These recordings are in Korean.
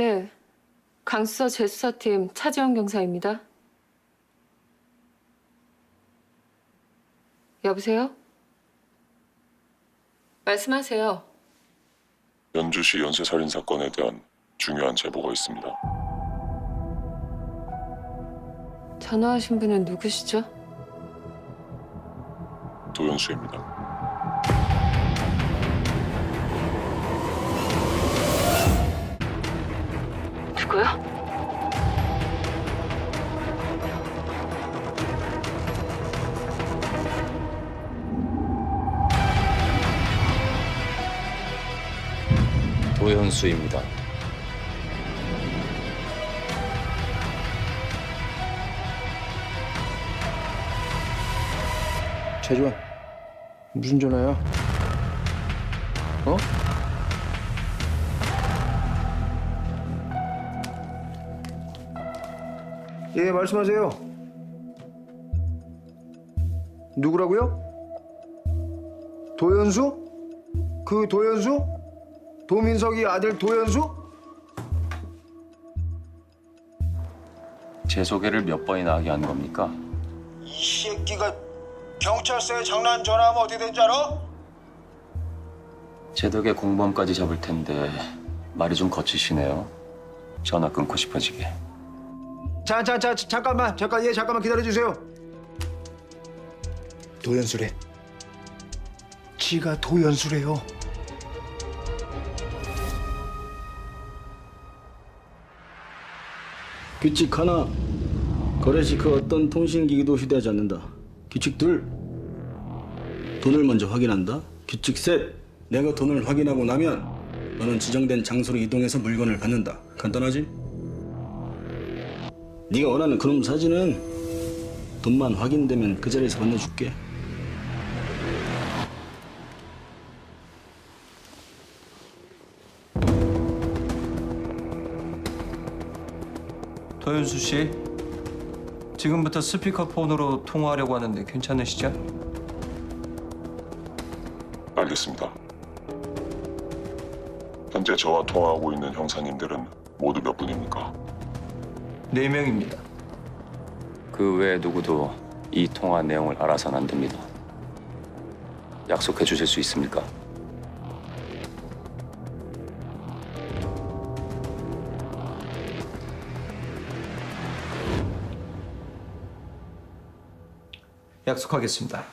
네, 강수서 재수사팀 차지원 경사입니다. 여보세요? 말씀하세요. 연주시 연쇄살인 사건에 대한 중요한 제보가 있습니다. 전화하신 분은 누구시죠? 도연수입니다. 누구요? 도현수입니다. 최주환 무슨 전화야? 어? 예 말씀하세요. 누구라고요? 도연수? 그 도연수? 도민석이 아들 도연수? 제 소개를 몇 번이나 하게 한 겁니까? 이 새끼가 경찰서에 장난 전화하면 어떻게 되는 줄 알아? 제 덕에 공범까지 잡을 텐데 말이 좀 거치시네요. 전화 끊고 싶어지게. 자, 자, 자, 잠깐만, 잠깐, 예, 잠깐만 기다려 주세요. 도연수래. 지가 도연수래요. 규칙 하나 거래 시 그 어떤 통신기기도 휴대하지 않는다 규칙 둘 돈을 먼저 확인한다 규칙 셋 내가 돈을 확인하고 나면 너는 지정된 장소로 이동해서 물건을 받는다 간단하지? 네가 원하는 그놈 사진은 돈만 확인되면 그 자리에서 건네줄게 도현수 씨, 지금부터 스피커폰으로 통화하려고 하는데 괜찮으시죠? 알겠습니다. 현재 저와 통화하고 있는 형사님들은 모두 몇 분입니까? 네 명입니다. 그 외에 누구도 이 통화 내용을 알아서는 안 됩니다. 약속해 주실 수 있습니까? 약속하겠습니다.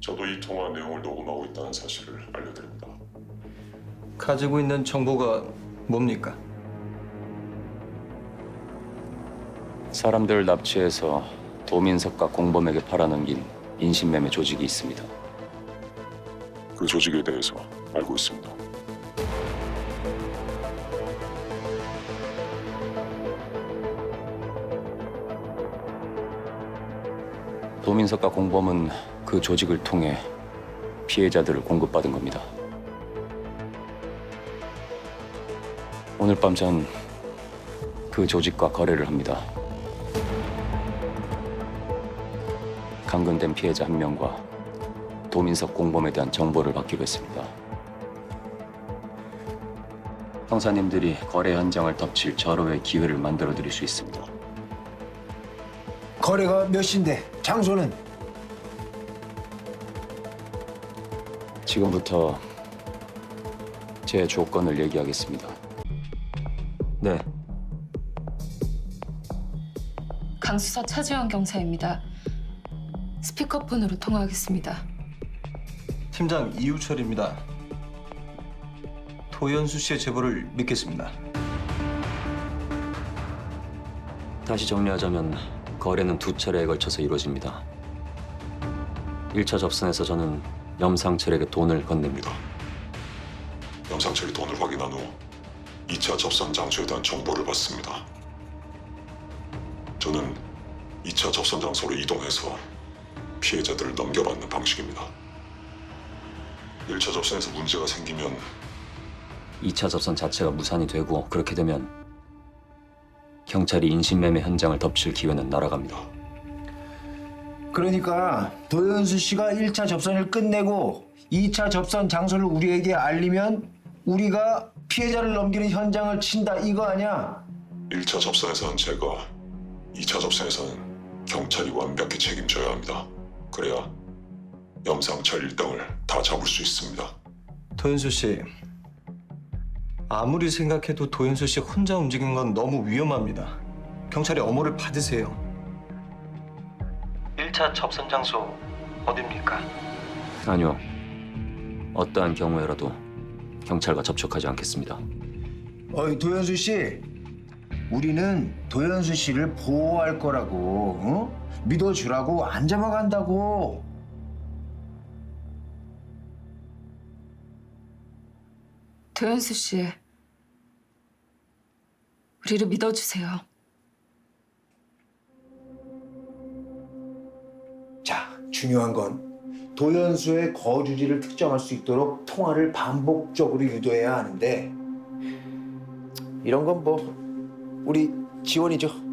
저도 이 통화 내용을 녹음하고 있다는 사실을 알려드립니다. 가지고 있는 정보가 뭡니까? 사람들을 납치해서 도민석과 공범에게 팔아넘긴 인신매매 조직이 있습니다. 그 조직에 대해서 알고 있습니다. 도민석과 공범은 그 조직을 통해 피해자들을 공급받은 겁니다. 오늘 밤 전 그 조직과 거래를 합니다. 감금된 피해자 한 명과 도민석 공범에 대한 정보를 받기로 했습니다. 형사님들이 거래 현장을 덮칠 절호의 기회를 만들어 드릴 수 있습니다. 거래가 몇 시인데 장소는 지금부터 제 조건을 얘기하겠습니다. 네, 강수서 차지원 경사입니다. 스피커폰으로 통화하겠습니다. 팀장 이우철입니다. 도현수 씨의 제보를 믿겠습니다. 다시 정리하자면 거래는 두 차례에 걸쳐서 이루어집니다. 1차 접선에서 저는 염상철에게 돈을 건넵니다. 영상철이 돈을 확인한 후 2차 접선 장소에 대한 정보를 받습니다. 저는 2차 접선 장소로 이동해서 피해자들을 넘겨받는 방식입니다. 1차 접선에서 문제가 생기면 2차 접선 자체가 무산이 되고 그렇게 되면 경찰이 인신매매 현장을 덮칠 기회는 날아갑니다. 그러니까 도연수 씨가 1차 접선을 끝내고 2차 접선 장소를 우리에게 알리면 우리가 피해자를 넘기는 현장을 친다 이거 아니야? 1차 접선에서는 제가, 2차 접선에서는 경찰이 완벽히 책임져야 합니다. 그래야 염상철 일당을 다 잡을 수 있습니다. 도현수 씨, 아무리 생각해도 도현수 씨 혼자 움직인 건 너무 위험합니다. 경찰의 엄호를 받으세요. 1차 접선 장소 어딥니까? 아니요. 어떠한 경우에라도 경찰과 접촉하지 않겠습니다. 어이 도현수 씨, 우리는 도현수 씨를 보호할 거라고, 어? 믿어주라고 안 잡아간다고. 도현수 씨, 우리를 믿어주세요. 자, 중요한 건 도현수의 거주지를 특정할 수 있도록 통화를 반복적으로 유도해야 하는데 이런 건 뭐 우리 지원이죠.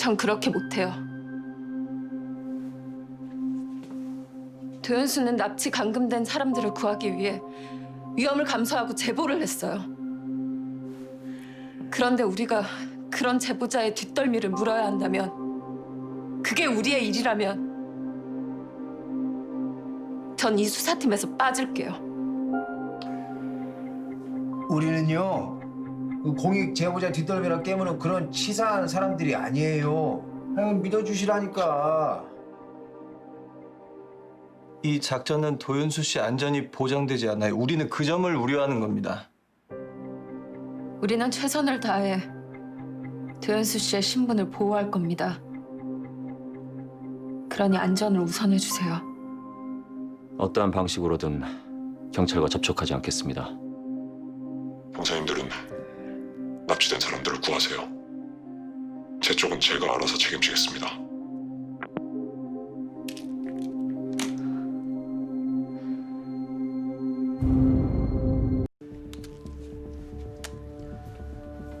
전 그렇게 못해요. 도현수는 납치 감금된 사람들을 구하기 위해 위험을 감수하고 제보를 했어요. 그런데 우리가 그런 제보자의 뒷덜미를 물어야 한다면 그게 우리의 일이라면 전 이 수사팀에서 빠질게요. 우리는요 그 공익 제보자 뒷덜미랑 깨무는 그런 치사한 사람들이 아니에요. 그냥 믿어주시라니까. 이 작전은 도현수 씨 안전이 보장되지 않아요. 우리는 그 점을 우려하는 겁니다. 우리는 최선을 다해 도현수 씨의 신분을 보호할 겁니다. 그러니 안전을 우선해 주세요. 어떠한 방식으로든 경찰과 접촉하지 않겠습니다. 형사님들은 납치된 사람들을 구하세요. 제 쪽은 제가 알아서 책임지겠습니다.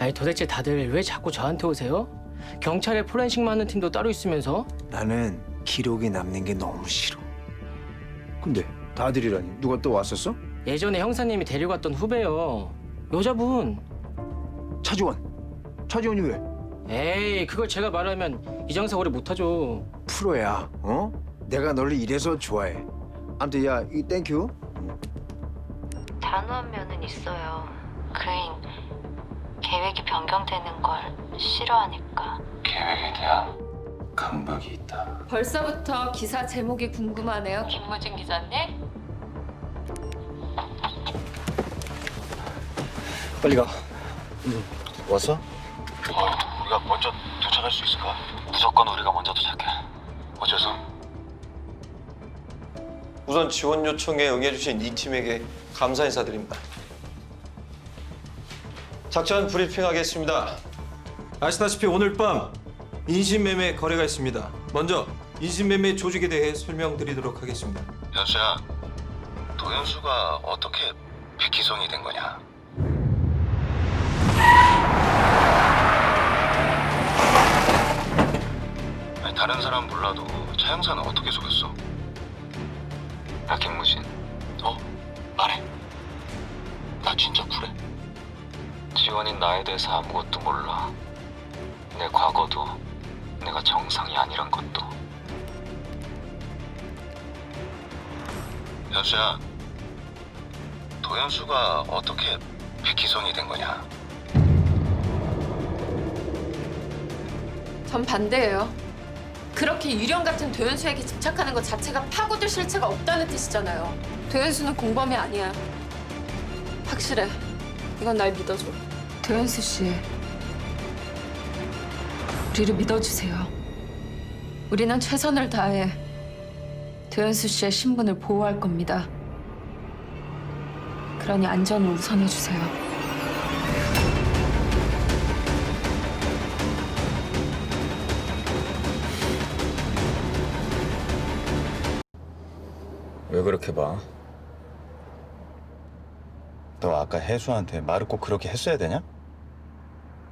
아니 도대체 다들 왜 자꾸 저한테 오세요? 경찰에 포렌식 많은 팀도 따로 있으면서 나는 기록이 남는 게 너무 싫어. 근데 다들이라니 누가 또 왔었어? 예전에 형사님이 데려갔던 후배요 여자분 차지원. 차지원이 왜? 에이 그걸 제가 말하면 이 장사 오래 못하죠 프로야. 어? 내가 너를 이래서 좋아해. 아무튼 야, 이 땡큐. 단호한 면은 있어요. 그레인 계획이 변경되는 걸 싫어하니까. 계획에 대한 강박이 있다. 벌써부터 기사 제목이 궁금하네요, 김무진 기자님. 빨리 가. 왔어? 우리가 먼저 도착할 수 있을까? 무조건 우리가 먼저 도착해. 어째서? 우선 지원 요청에 응해주신 이 팀에게 감사 인사드립니다. 작전 브리핑하겠습니다. 아시다시피 오늘 밤 인신매매 거래가 있습니다. 먼저 인신매매 조직에 대해 설명드리도록 하겠습니다. 현수야, 도현수가 어떻게 백희성이 된 거냐? 다른 사람 몰라도 차 형사는 어떻게 속였어? 야 김무진, 어? 말해. 나 진짜 그래? 지원인 나에 대해서 아무것도 몰라. 내 과거도 내가 정상이 아니란 것도. 현수야, 도현수가 어떻게 백희성이 된 거냐? 전 반대예요. 그렇게 유령 같은 도현수에게 집착하는 것 자체가 파고들 실체가 없다는 뜻이잖아요. 도현수는 공범이 아니야. 확실해. 이건 날 믿어줘. 도현수 씨, 우리를 믿어주세요. 우리는 최선을 다해 도현수 씨의 신분을 보호할 겁니다. 그러니 안전을 우선해 주세요. 왜 그렇게 봐? 너 아까 혜수한테 말을 꼭 그렇게 했어야 되냐?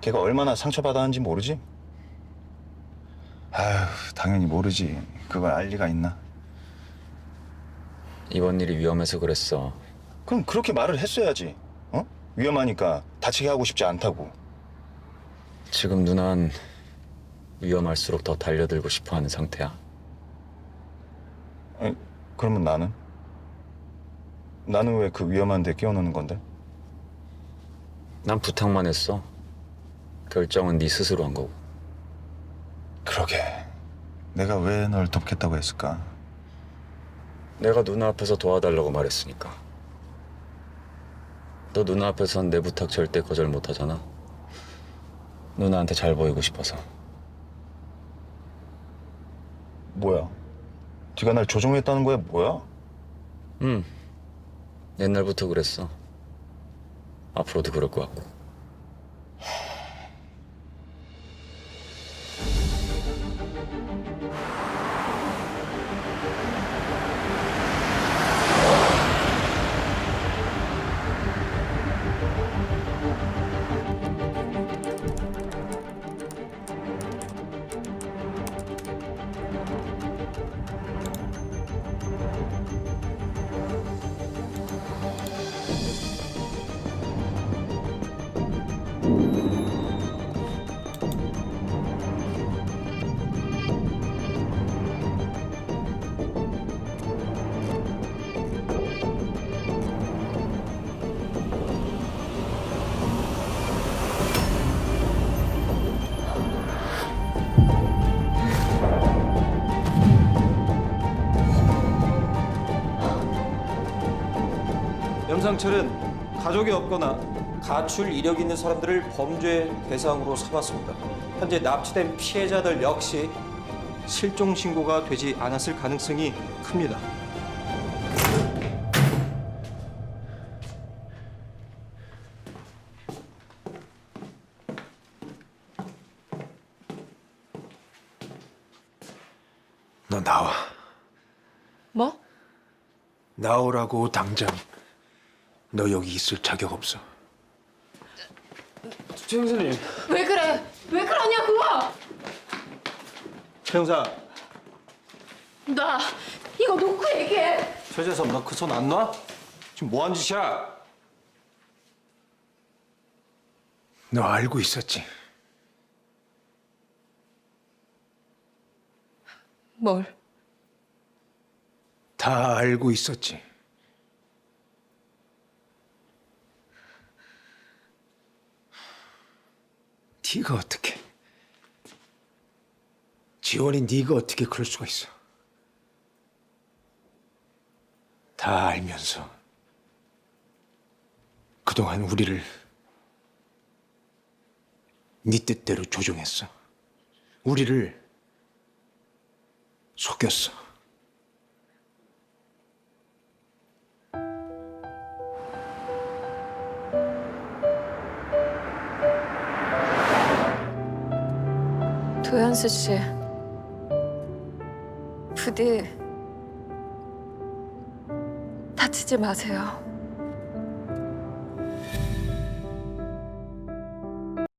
걔가 얼마나 상처받았는지 모르지? 아휴, 당연히 모르지. 그걸 알 리가 있나? 이번 일이 위험해서 그랬어. 그럼 그렇게 말을 했어야지. 어? 위험하니까 다치게 하고 싶지 않다고. 지금 누난 위험할수록 더 달려들고 싶어하는 상태야. 아니, 그러면 나는? 나는 왜 그 위험한 데 끼워넣는 건데? 난 부탁만 했어. 결정은 네 스스로 한 거고. 그러게. 내가 왜 널 돕겠다고 했을까? 내가 누나 앞에서 도와달라고 말했으니까. 너 누나 앞에선 내 부탁 절대 거절 못 하잖아. 누나한테 잘 보이고 싶어서. 뭐야? 네가 날 조종했다는 거야? 뭐야? 응. 옛날부터 그랬어. 앞으로도 그럴 것 같고. 염상철은 가족이 없거나 가출 이력 있는 사람들을 범죄 대상으로 삼았습니다. 현재 납치된 피해자들 역시 실종 신고가 되지 않았을 가능성이 큽니다. 너 나와. 뭐? 나오라고 당장. 너 여기 있을 자격 없어. 최 형사님. 왜 그래? 왜 그러냐고! 최 형사, 나 이거 놓고 얘기해. 최재섭 너그 손 안 놔? 지금 뭐 한 짓이야? 너 알고 있었지? 뭘? 다 알고 있었지. 네가 어떻게? 지원이 네가 어떻게 그럴 수가 있어? 다 알면서 그동안 우리를 네 뜻대로 조종했어. 우리를 속였어. 도현수 씨. 부디 다치지 마세요.